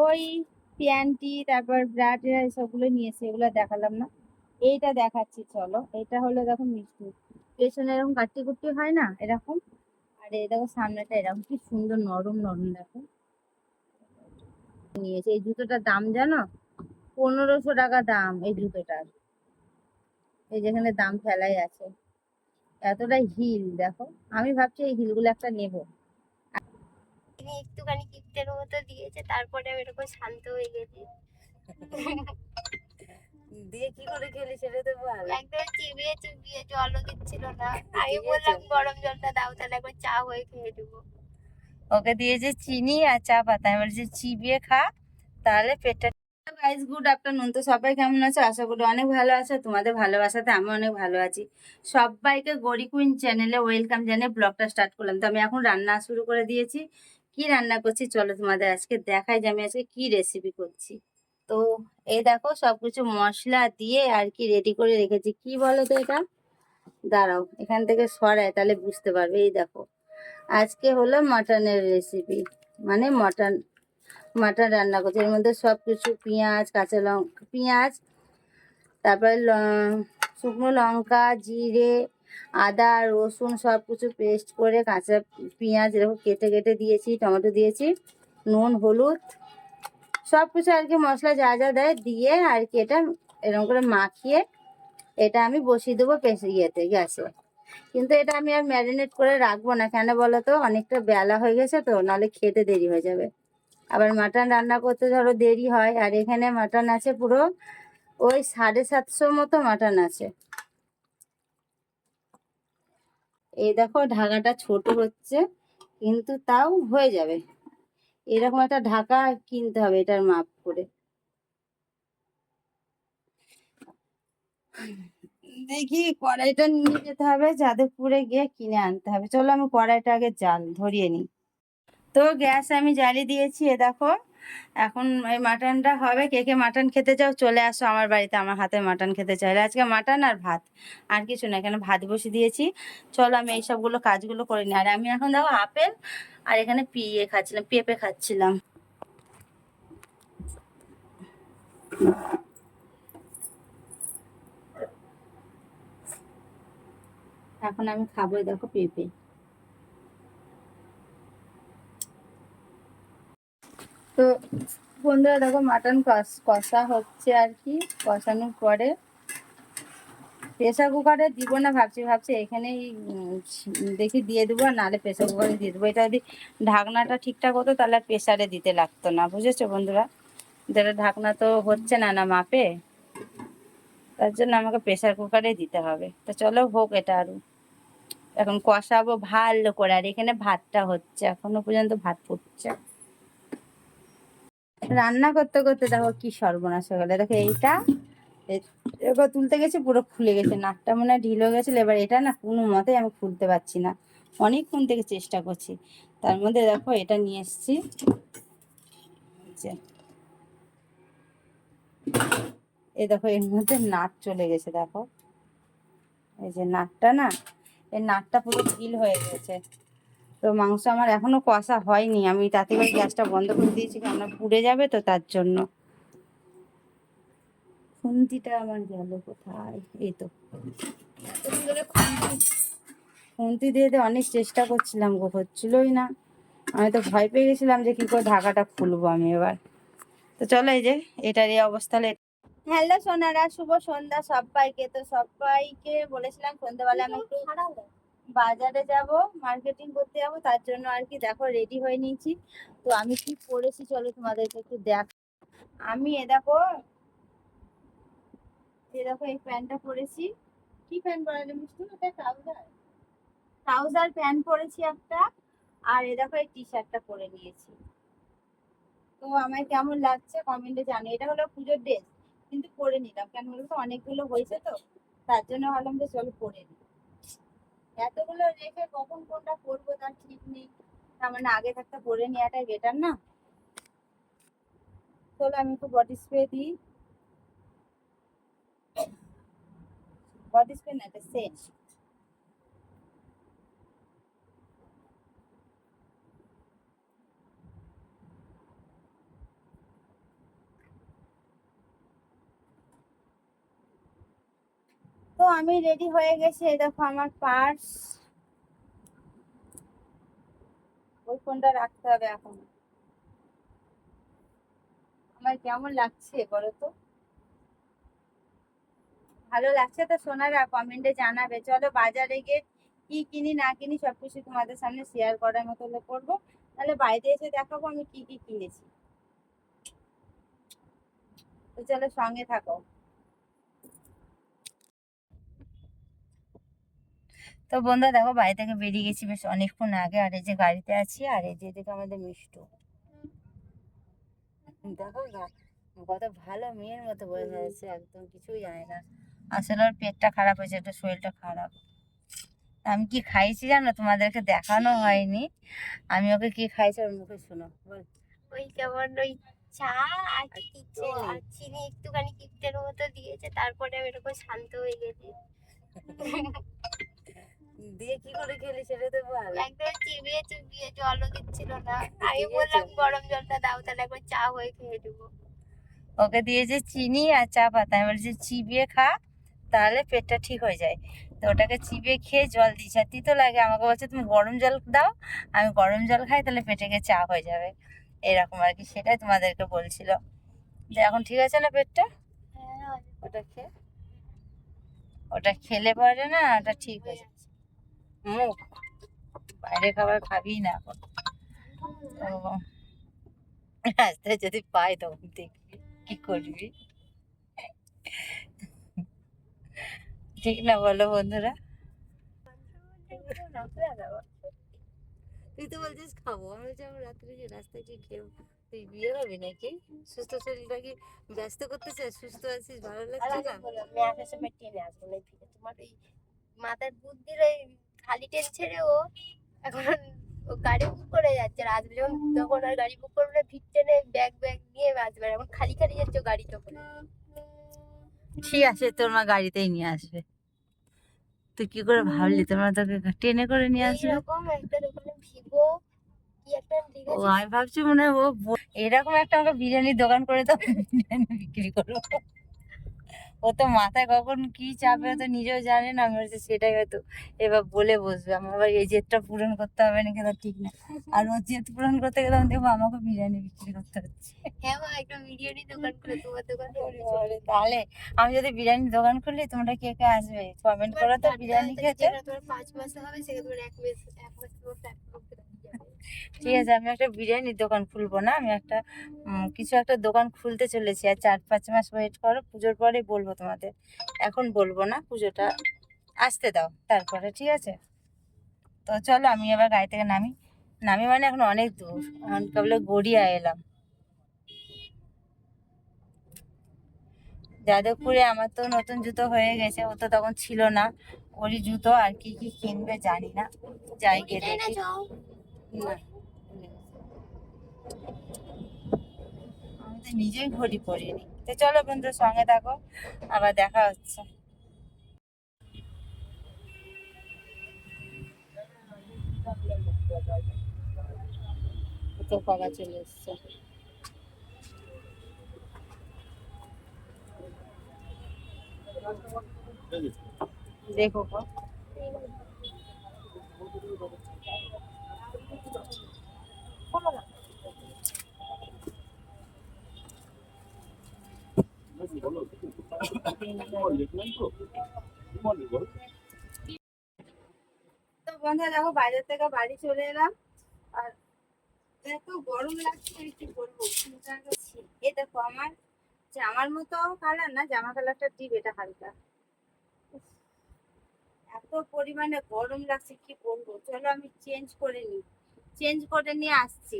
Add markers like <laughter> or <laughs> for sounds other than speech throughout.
ওই প্যান্টি তারপর ব্রাটের এসবগুলো নিয়েছে, এগুলো দেখালাম না। এইটা দেখাচ্ছি, চলো। এটা হলো দেখো মিষ্টি। পেছনে এরকম কাট্টি কুট্টি হয় না? এরকম? আর এই দেখো সামনেটা এরকম। কি সুন্দর নরম নরম দেখো। নিয়েছে। এই জুতোটার দাম জানো? পনেরোশো টাকা দাম এই জুতোটার। এই যেখানে দাম ফেলাই আছে। এতটা হিল, দেখো। আমি ভাবছি এই হিলগুলো একটা নেব। তিনি একটুখানি গিফটের মতো দিয়েছে তারপরে আমি এরকম শান্ত হয়ে গেছি। দিয়ে কি করে খেলি সেটা তো বল। একদম চিবিয়ে চিবিয়ে জলও দিচ্ছিল না। <laughs> আমি বললাম গরম জলটা দাও তাহলে একবার চা হয়ে খেয়ে দেবো ওকে দিয়েছে চিনি আর চা পাতা। আমি বলছি চিবিয়ে খা তাহলে পেটটা গাইস গুড আফটারনুন তো সবাই কেমন আছে? আশা করি অনেক ভালো আছে। তোমাদের ভালোবাসাতে আমি অনেক ভালো আছি। সবাইকে গরি কুইন চ্যানেলে ওয়েলকাম জানিয়ে ব্লগটা স্টার্ট করলাম। তো আমি এখন রান্না শুরু করে দিয়েছি। কি রান্না করছি? চলো তোমাদের আজকে দেখাই যে আমি আজকে কি রেসিপি করছি। তো এই দেখো সবকিছু মশলা দিয়ে আর কি রেডি করে রেখেছি। কি বলো তো এটা? দাঁড়াও, এখান থেকে সরায় তাহলে বুঝতে পারবে। এই দেখো, আজকে হলো মাটনের রেসিপি মানে মটন, মাটন রান্না করছি। এর মধ্যে সব কিছু পেঁয়াজ, কাঁচা লঙ্কা পেঁয়াজ, তারপরে শুকনো লঙ্কা, জিরে আদা, রসুন সব কিছু পেস্ট করে কাঁচা পেঁয়াজ এরকম কেটে কেটে দিয়েছি, টমেটো দিয়েছি, নুন, হলুদ সব কিছু আর কি মশলা যা যা দেয় দিয়ে আর কি এটা এরকম করে মাখিয়ে এটা আমি বসিয়ে দেবো ইয়েতে, গ্যাসে। কিন্তু এটা আমি আর ম্যারিনেট করে রাখব না, কেন বলো তো? অনেকটা বেলা হয়ে গেছে তো, নাহলে খেতে দেরি হয়ে যাবে। আবার মাটন রান্না করতে ধরো দেরি হয়, আর এখানে মাটন আছে পুরো ওই সাড়ে সাতশো মতো মাটন আছে। এই দেখো ঢাকাটা ছোট হচ্ছে, কিন্তু তাও হয়ে যাবে। এরকম একটা ঢাকা কিনতে হবে এটার মাপ করে। দেখি কড়াইটা নিয়ে যেতে হবে, যাদবপুরে গিয়ে কিনে আনতে হবে। চলো আমি কড়াইটা আগে জাল ধরিয়ে নিই। তো গ্যাস আমি জ্বালিয়ে দিয়েছি, এ দেখো। এখন এই মাটনটা হবে কে কে মাটন খেতে চাও চলে আসো আমার বাড়িতে, আমার হাতে মাটন খেতে চাইলে। আজকে মাটন আর ভাত, আর কিছু না, এখানে ভাত বসিয়ে দিয়েছি। চলো আমি এই সবগুলো কাজগুলো করে নিই। আর আমি এখন দেখো আপেল আর এখানে পিয়ে খাচ্ছিলাম, পেঁপে খাচ্ছিলাম। এখন আমি খাব দেখো পেঁপে। তো বন্ধুরা দেখো মাটন কষা হচ্ছে আর কি, কষানোর পরে প্রেসার কুকারে দিব না ভাবছি ভাবছি এখানেই দেখি দিয়ে দেবো, আর নাহলে প্রেসার কুকারে দিয়ে দেবো। এটা যদি ঢাকনাটা ঠিকঠাক হতো, তাহলে আর প্রেসারে দিতে লাগতো না, বুঝেছ বন্ধুরা? যেটা ঢাকনা তো হচ্ছে না না মাপে, তার জন্য আমাকে প্রেসার কুকারে দিতে হবে। তো চলো হোক এটা আরও এখন কষাবো ভালো করে, আর এখানে ভাতটা হচ্ছে, এখনও পর্যন্ত ভাত ফুটছে। রান্না করতে করতে দেখো কি সর্বনাশ হয়ে গেল। দেখো এইটা এবার তুলতে গেছে, পুরো খুলে গেছে, নাকটা মনে হয় ঢিল হয়ে গেছিল। এবার এটা না কোনো মতেই আমি খুলতে পারছি না। অনেকক্ষণ থেকে চেষ্টা করছি। তার মধ্যে দেখো এটা নিয়ে এসছি। এই দেখো এর মধ্যে নাট চলে গেছে, দেখো। এই যে নাটটা না এই নাটটা পুরো ঢিল হয়ে গেছে। তো মাংস আমার এখনও কষা হয়নি। আমি তাতে করে গ্যাসটা বন্ধ করে দিয়েছি, কেননা পুড়ে যাবে তো তার জন্য। খুন্তিটা আমার গেল কোথায়? এই তো। খুন্তি দিয়ে দিয়ে অনেক চেষ্টা করছিলাম গো, হচ্ছিলই না। আমি তো ভয় পেয়ে গেছিলাম যে কি করে ঢাকাটা খুলবো আমি এবার। তো চলো এই যে, এটার এই অবস্থা হ্যালো সোনারা, শুভ সন্ধ্যা সবাইকে। তো সবাইকে বলেছিলাম সন্ধ্যাবেলা আমি বাজারে যাব মার্কেটিং করতে যাব, তার জন্য আর কি দেখো রেডি হয়ে নিয়েছি। তো আমি কি পরেছি চলো তোমাদেরকে একটু দেখ। আমি এ দেখো এ দেখো এই প্যান্টটা পরেছি। কি প্যান্ট পরালে মিষ্টি? ওটা ট্রাউজার। ট্রাউজার প্যান্ট পরেছি একটা, আর এ দেখো এই টি শার্টটা পরে নিয়েছি। তো আমায় কেমন লাগছে কমেন্টে জানো এটা হলো পুজোর ড্রেস কিন্তু পরে নিলাম। কেন বলতো, অনেকগুলো হয়েছে তো, তার জন্য ভাবলাম যে চলো পরে নিই। এতগুলো রেখে কখন কোনটা করব তার ঠিক নেই। তার মানে আগে থাকতে পরে নেওয়াটাই বেটার না? চলো আমি একটু বডি স্প্রে দিই। বডি স্প্রে না, এটা সেন্ট আমি রেডি হয়ে গেছি। এই দেখো আমার পার্স ওই ফোনটা রাখতে হবে এখন। আমার কেমন লাগছে বলো তো? ভালো লাগছে তো সোনারা কমেন্টে জানাবে। চলো বাজারে গিয়ে কি কিনি, না কিনি সবকিছু তোমাদের সামনে শেয়ার করার মতো করব। তাহলে বাইরে এসে দেখাবো আমি কি কি কিনেছি। তো চলো সঙ্গে থাকো। তো বন্ধুরা দেখো বাড়ি থেকে বেরিয়ে গেছি বেশ অনেকক্ষণ আগে। আর এই যে গাড়িতে আছি আর এই যে এদিকে আমাদের মিষ্টু। দেখো কত ভালো মেয়ের মতো বোঝা যাচ্ছে একদম কিছুই জানে না। আসলে ওর পেটটা খারাপ হয়েছে একটু শরীরটা খারাপ। আমি কি খাইছি জানো? তোমাদেরকে দেখানো হয়নি। আমি ওকে কি খাইছি ওর মুখে শোনো। বল। ওই যেমন ওই চা আর কিছু আর চিনি একটুখানি কিপ্টের মতো দিয়েছে তারপরে আমি এরকম শান্ত হয়ে গেছি। <laughs> দিয়ে কি করে খেলি সেটা তো বল। একদম চিবিয়ে চিবিয়ে জলও দিচ্ছিল না। <laughs> আমি বললাম গরম জলটা দাও তাহলে একবার চা হয়ে খেয়ে নেব। ওকে দিয়েছে চিনি আর চা পাতা আমি বলছি চিবিয়ে খা তাহলে পেটটা ঠিক হয়ে যায়। তো ওটাকে চিবিয়ে খেয়ে জল দিয়েছে। আর তিতো লাগে আমাকে বলছে তুমি গরম জল দাও আমি গরম জল খাই তাহলে পেটে গিয়ে চা হয়ে যাবে। এরকম আর কি সেটাই তোমাদেরকে বলছিল। যে এখন ঠিক আছে না পেটটা? হ্যাঁ ওটা খেয়ে ওটা খেলে পরে না ওটা ঠিক হয়ে যায় মুখ। বাইরে খাবার খাবি না এখন। রাস্তায় যদি পাই তখন দেখবি কি করবি। ঠিক না বলো বন্ধুরা? তুই তো বলছিস খাব। আমি বলছি আমার রাত্রে যে রাস্তায় কি খেয়ে তুই বিয়ে হবে নাকি? সুস্থ শরীরটা কি ব্যস্ত করতে চাস সুস্থ আছিস? ভালো লাগছে না? তোমার ওই মাথার বুদ্ধির ওই খালি ট্রেন ছেড়ে ও এখন ও গাড়ি বুক করে যাচ্ছে। আর আসবে যখন তখন আর গাড়ি বুক করবে না ভিড় ট্রেনে ব্যাগ ব্যাগ নিয়ে আসবে এখন খালি খালি যাচ্ছে গাড়ি তখন। ঠিক আছে তোর মা গাড়িতেই নিয়ে আসবে। তুই কি করে ভাবলি? তোর মা তোকে ট্রেনে করে নিয়ে আসবে? এইরকম একটা দোকানে ভিভো ও আমি ভাবছি মনে হয় ও এরকম একটা আমাকে বিরিয়ানির দোকান করে তো বিরিয়ানি বিক্রি করব। ও তো মাথায় কখন কি চাপে ও তো নিজেও জানে না। আমি বলছি সেটাই হয়তো এবার বলে বসবে। আমার আবার এই জেদটা পূরণ করতে হবে নাকি তা ঠিক না। আর ও জেদ পূরণ করতে গেলে আমি দেখব আমাকে বিরিয়ানি বিক্রি করতে হচ্ছে। হ্যাঁ মা একটা বিরিয়ানি দোকান করে তোমার দোকান তাহলে আমি যদি বিরিয়ানির দোকান খুলি তোমরা কে কে আসবে? কমেন্ট করো তো বিরিয়ানি খেতে। তোমার পাঁচ মাসে হবে তোমার এক মাস এক মাস তোমার ঠিক আছে, আমি একটা বিরিয়ানির দোকান খুলবো না? আমি একটা কিছু একটা দোকান খুলতে চলেছি। আর চার পাঁচ মাস ওয়েট করো, পুজোর পরে বলব তোমাদের। এখন বলব না, পুজোটা আসতে দাও তারপরে, ঠিক আছে? তো চলো, আমি এবার গাড়ি থেকে নামি। নামি মানে এখন অনেক দূর। এখন কেবল গড়িয়া এলাম। যাদবপুরে আমার তো নতুন জুতো হয়ে গেছে, ও তো তখন ছিল না। ওরই জুতো আর কি কি কিনবে জানি না। যাই দেখি। না। আমি তো নিজেই ঘড়ি পরিনি। তো চলো বন্ধুর সঙ্গে থাকো, আবার দেখা হচ্ছে। কবা চলে এসছে। দেখো তো বন্ধুরা, দেখো থেকে বাড়ি চলে এলাম। আর এত গরম লাগছে কি বলব দেখো আমার জামার মতো কালার না, জামা কালারটা এটা হালকা। এত পরিমাণে গরম লাগছে, কি বলব? চলো আমি চেঞ্জ করে নিই। চেঞ্জ করে নিয়ে আসছি।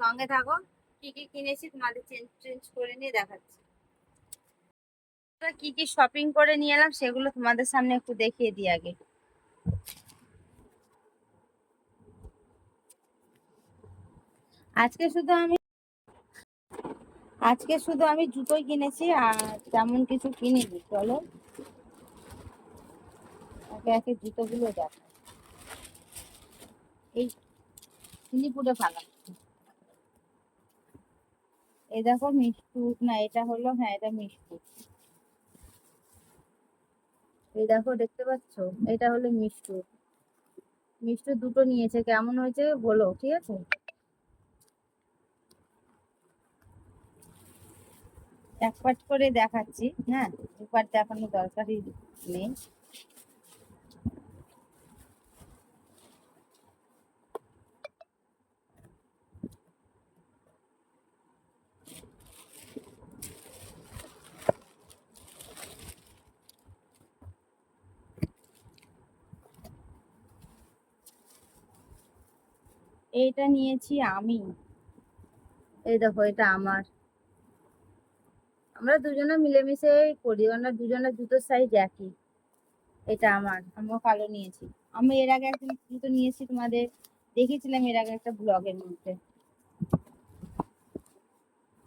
সঙ্গে থাকো, কি কি কিনেছি, তোমাদের চেঞ্জ চেঞ্জ করে নিয়ে দেখাচ্ছি। কি কি শপিং করে নিয়ে এলাম সেগুলো তোমাদের সামনে একটু দেখিয়ে দিই আগে। আজকে শুধু আমি, আজকে শুধু আমি জুতোই কিনেছি আর তেমন কিছু কিনিনি, চলো। একে একে জুতোগুলো দেখো এই চিনিপুরে ফাঁকা এই দেখো মিষ্টি, না এটা হলো হ্যাঁ এটা মিষ্টি। এই দেখো, দেখতে পাচ্ছ? এটা হলো মিষ্টু। মিষ্টু দুটো নিয়েছে, কেমন হয়েছে বলো, ঠিক আছে? এক পাট করে দেখাচ্ছি হ্যাঁ? দুপাট দেখানোর দরকারই নেই। এইটা নিয়েছি আমি। এই দেখো, এটা আমার। আমরা দুজনে মিলেমিশে করি, আমরা দুজনের জুতোর সাইজ একই। এটা আমার, আমিও কালো নিয়েছি। আমি এর আগে একটা জুতো নিয়েছি তোমাদের, দেখেছিলাম এর আগে একটা ব্লগের মধ্যে।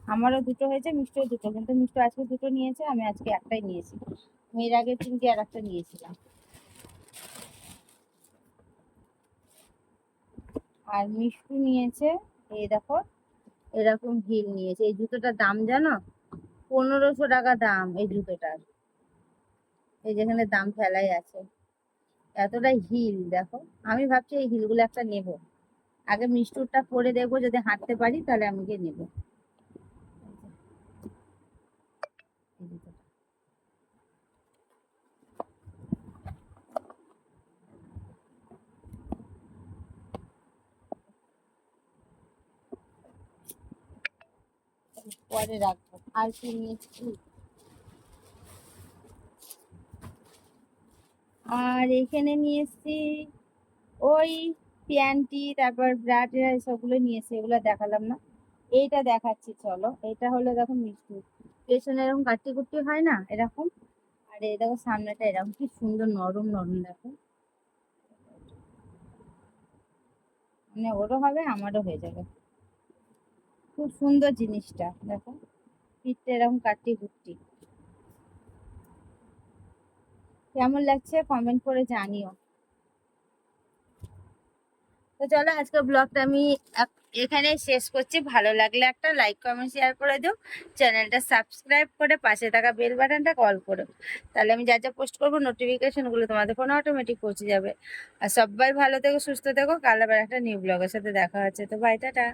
আমারও দুটো হয়েছে, মিষ্টিও দুটো, কিন্তু মিষ্টি আজকে দুটো নিয়েছে, আমি আজকে একটাই নিয়েছি। আমি এর আগে তিনটে আর একটা নিয়েছিলাম। আর মিষ্টি নিয়েছে, এই দেখো, এরকম হিল নিয়েছে। এই জুতোটার দাম জানো? পনেরোশো টাকা দাম এই জুতোটার। এই যেখানে দাম ফেলাই আছে। এতটা হিল, দেখো। আমি ভাবছি এই হিলগুলো একটা নেব। আগে মিষ্টুরটা পরে দেখব, যদি হাঁটতে পারি তাহলে আমি গিয়ে নেব। পরে রাখব। আর কি নিয়েছি? আর এখানে নিয়ে এসছি ওই প্যান্টি, তারপর ব্রা ট্রা সবগুলো নিয়ে এসছি এগুলো দেখালাম না। এইটা দেখাচ্ছি, চলো। এটা হলো দেখো মিষ্টি। পেছনে এরকম কাট্টি কুট্টি হয় না? এরকম? আর এই দেখো সামনেটা এরকম। কি সুন্দর নরম নরম দেখো। মানে ওরও হবে, আমারও হয়ে যাবে। খুব সুন্দর জিনিসটা, দেখো। পিঠটা এরকম কাট্টি কুট্টি কেমন লাগছে কমেন্ট করে জানিও। তো চলো আজকের ব্লগটা আমি এখানে শেষ করছি। ভালো লাগলে একটা লাইক কমেন্ট শেয়ার করে দিও। চ্যানেলটা সাবস্ক্রাইব করে পাশে থাকা বেল বাটনটা কল করো। তাহলে আমি যা যা পোস্ট করব নোটিফিকেশনগুলো তোমাদের ফোনে অটোমেটিক পৌঁছে যাবে। আর সবাই ভালো থেকো, সুস্থ থেকো। কাল আবার একটা নিউ ব্লগের সাথে দেখা হচ্ছে। তো বাই টাটা।